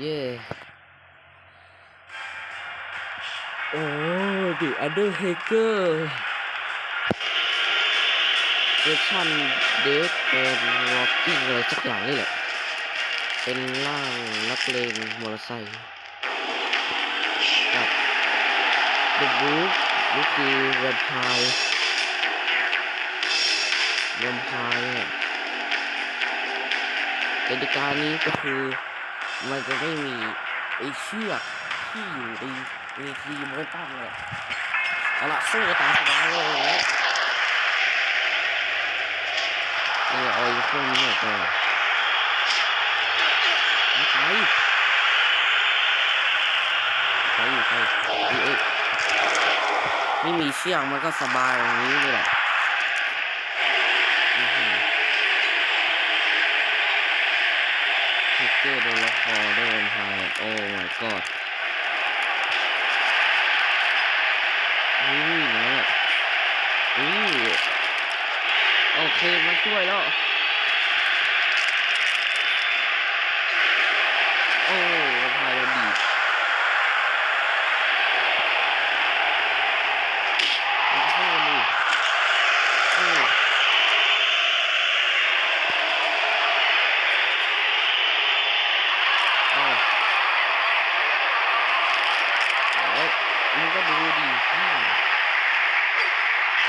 เย่โอ้ดิอันเดอร์เฮเกอร์เวอร์ชันเดฟเป็นร็อกกิ้งอะไรสักอย่างนี่แหละ เป็นร่างนักเลงมอเตอร์ไซค์กับเดอะบู๊นี่คือแวมไพร์แวมพร์เนี่ยกติกานี้ก็คือ มันจะไม่มีไอ้เชือกที่อยู่ในเวทีมันก็ตั้งเลยเอาละสู้ตามสบายเลยนะนี่เอาไอ้พวกนี้ออกไปไม่ไปไปอยู่ไปเอ้ยไม่มีเชือกมันก็สบายอย่างนี้เลยแหละอื้อหือ เฮกเกอร์โดนล็อกคอโดนพายโอ้ my god อุ้ยนั่นแหละอุ้ยโอเคมาช่วยแล้ว โอ้พายโดนดีดมันก็สู้กันดิโอ้โอ้เอ้ยมึงก็ดูดิอืม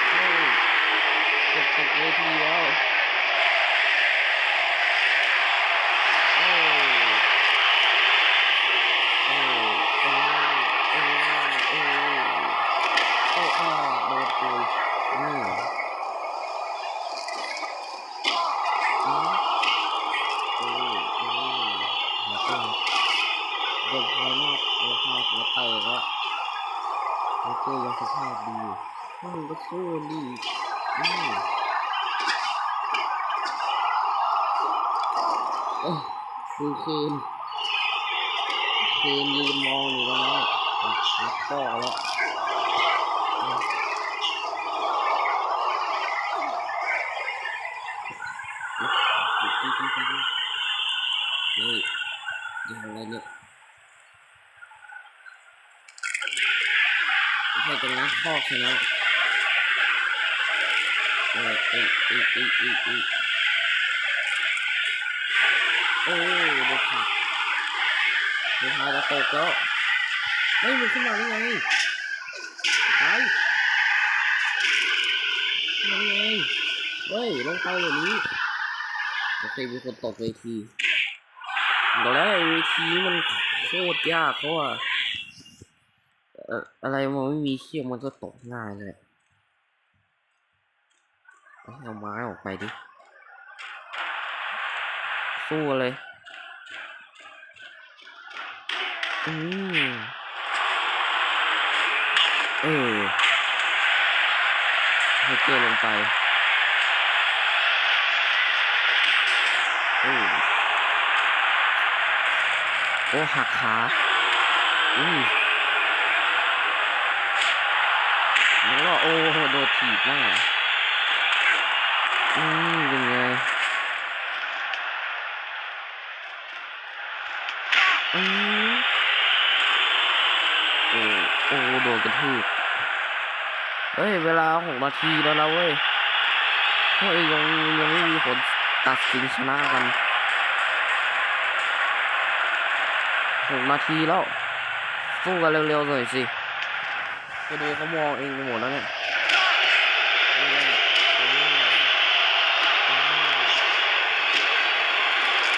โอ้เกือบตก เวทีแล้วโอ้โอ้โอ้โอ้โอ้โอ้อ้าโดนกูอืมอืมโอ้โอ้แล้วก็โดนพายมากโดนพายหัวแตกแล้วแล้วก็ยังสภาพดีอยู่พวกมึงก็สู้ดิอืม ดูคืนคืนยืนมองอยู่ตรงนั้นะนักข้อแล้วนี่ยังอะไรเนี่ยไม่ใช่ตรงนั้นข้อชนะเออเอ้ยเอ้ยเอ้ยเอ้ย เอ้ยโอ้โดนผลักโดนพายจะตกแล้วเฮ้ยมันขึ้นมาได้ไงไปขึ้นมาได้ไงเฮ้ยลงไปแบบนี้โอเคมีคนตกเวทีบอกแล้วเวทีมันโคตรยากเพราะว่าอะไรมันไม่มีเชือกมันก็ตกง่ายเลยเอาไม้ออกไปดิ สู้เลย อืมเออให้เกอร์ลงไปโอ้โอ้หักขาอืมแล้วก็โอ้โดนถีบหน้าอืมเป็นไง อืมโอ้โอ้โด นกระทืบเฮ้ย เวลาหกนาทีแล้วนะเว้ยพวกเองยังยังไม่มีผลตัดสินชนะกันหกนาทีแล้ว สู้กันเร็วๆหน่อยสิไปดูเขามองเองไปหมดแล้วเนี่ยโอ้ยโอ้ยโอ้ย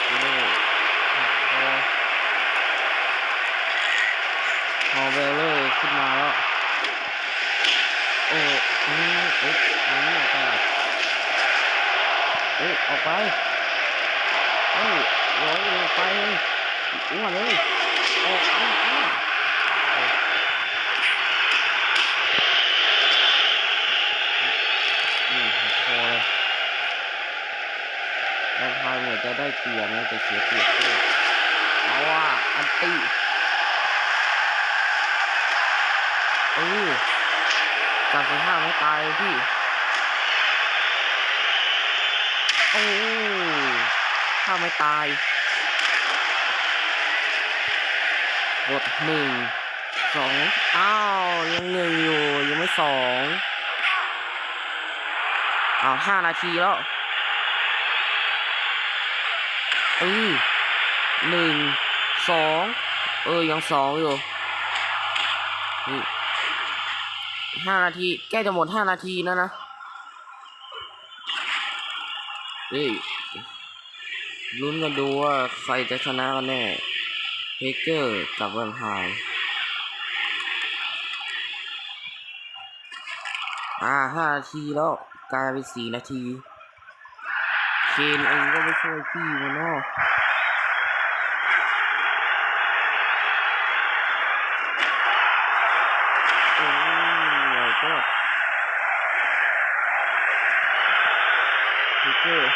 โอ้ยหักคอพอเวลเลอร์ขึ้นมา โอ้อืมเอ๊ะอันนี้ออกไปเอ๊ะออกไปเฮ้ยร้อยออกไปเลยอ้วนเลยออกไปอ้วนนี่หักคอเลยแรงพายเหมือนจะได้เปรียบนะแต่เสียเปรียบด้วยเอาอะอันตีเออ จับไปห้าไม่ตายเลยพี่ โอ้ถ้าไม่ตายกดหนึ่งสองอ้าว ยังหนึ่งอยู่ ยังไม่สองอ้าวห้านาทีแล้วเออหนึ่งสองเออยังสองอยู่นี่ ห้านาที ใกล้จะหมดห้านาทีแล้วนะเฮ้ยลุ้นกันดูว่าใครจะชนะกันแน่เฮเกอร์กับแวมไพร์อ่าห้านาทีแล้วกลายเป็นสี่นาที เคนเองก็ไม่ช่วยพี่มันเนาะโอ้ยก็ เฮเกอร์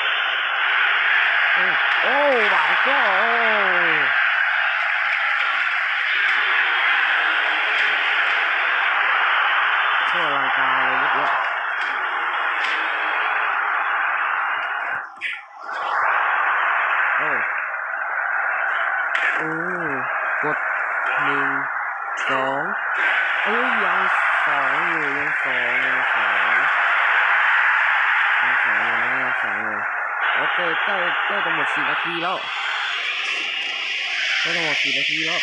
โอ้โอ้ my god โคตรอลังการเลยเมื่อกี้โอ้โอ้กดหนึ่งสองเอ้ยยังสองอยู่ยังสองยังสองยังสองอยู่นะยัง สองอยู่โอเคใกล้ใกล้จะหมดสี่นาทีแล้วใกล้จะหมดสี่นาทีแล้ว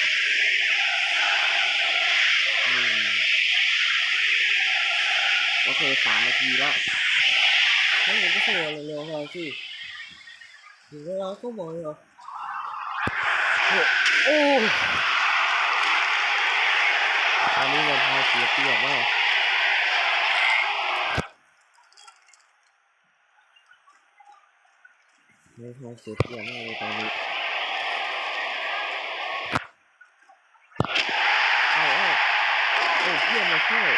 โอเคสามนาทีแล้วไม่เห็นก็สวยเร็วๆพอสิถึงเวลาก็บอกเลยเหรอโอ้โอ้ตอนนี้เงินพายเสียเปรียบมาก เงินพายเสียเปรียบมากเลยตอนนี้เอาเอาโอ้เพื่อนมาช่วย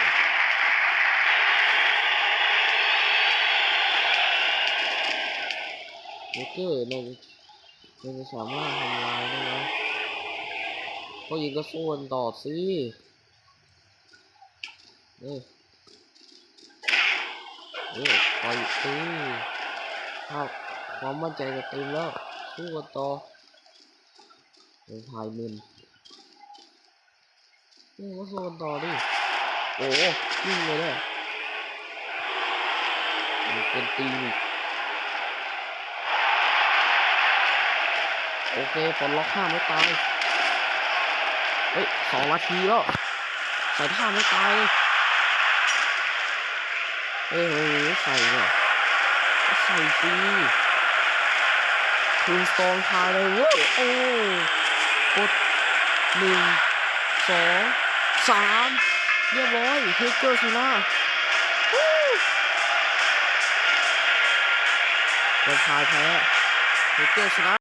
เบเกอร์เราเราจะสามารถทำลายได้ไหมก็ยิงก็สู้กันต่อสิเอ้ยเอ้ยปล่อยตีถ้า ความมั่นใจจะเต็มแล้วสู้กันต่อเป็นพายมินนี่ก็สู้กันต่อดิ โอ้ยิงเลยเนี่ยเป็นตีนโอเคปลดล็อกท่าไม่ตาย เฮ้ยสองนาทีแล้วใส่ท่าไม่ตายเลยเอ้ยเฮ้ยใส่เนี่ยใส่สิ ทูนสโตนพาเลยเว้ยโอ้กดหนึ่งสองสามเรียบร้อยเฮเกอร์ชนะวู้เป็นพายแพ้เฮเกอร์ชนะ